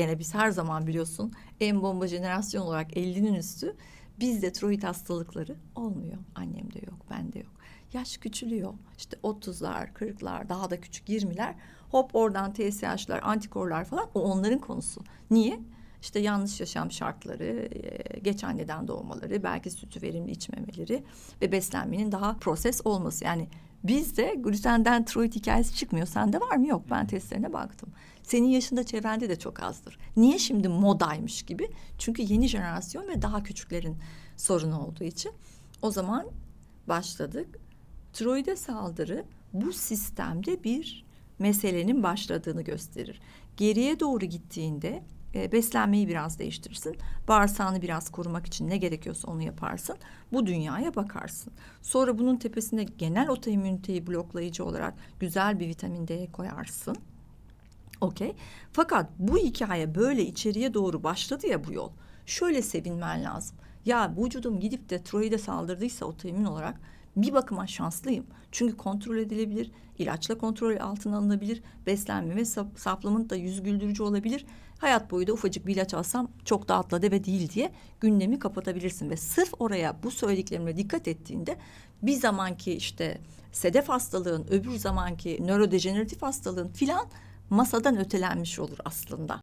gene biz her zaman biliyorsun en bomba jenerasyon olarak 50'nin üstü bizde tiroid hastalıkları olmuyor. Annemde yok, bende yok. Yaş küçülüyor. İşte 30'lar, 40'lar, daha da küçük 20'ler. Hop oradan TSH'lar, antikorlar falan o onların konusu. Niye? İşte yanlış yaşam şartları, geç anneden doğmaları, belki sütü verimli içmemeleri ve beslenmenin daha proses olması. Yani bizde glutenden tiroid hikayesi çıkmıyor. Sende var mı? Yok. Ben testlerine baktım. Senin yaşında çevrende de çok azdır. Niye şimdi modaymış gibi? Çünkü yeni jenerasyon ve daha küçüklerin sorunu olduğu için. O zaman başladık. Tiroide saldırı bu sistemde bir meselenin başladığını gösterir. Geriye doğru gittiğinde e, beslenmeyi biraz değiştirirsin. Bağırsağını biraz korumak için ne gerekiyorsa onu yaparsın. Bu dünyaya bakarsın. Sonra bunun tepesine genel otoimmüniteyi bloklayıcı olarak güzel bir vitamin D koyarsın. Okey. Fakat bu hikaye böyle içeriye doğru başladı ya bu yol. Şöyle sevinmen lazım. Ya vücudum gidip de tiroide saldırdıysa otoimmün olarak bir bakıma şanslıyım. Çünkü kontrol edilebilir, ilaçla kontrol altına alınabilir, beslenme ve sap, supplement da yüz güldürücü olabilir. Hayat boyu da ufacık bir ilaç alsam çok da atla deve değil diye gündemi kapatabilirsin. Ve sırf oraya bu söylediklerime dikkat ettiğinde bir zamanki işte sedef hastalığın, öbür zamanki nörodejeneratif hastalığın filan masadan ötelenmiş olur aslında.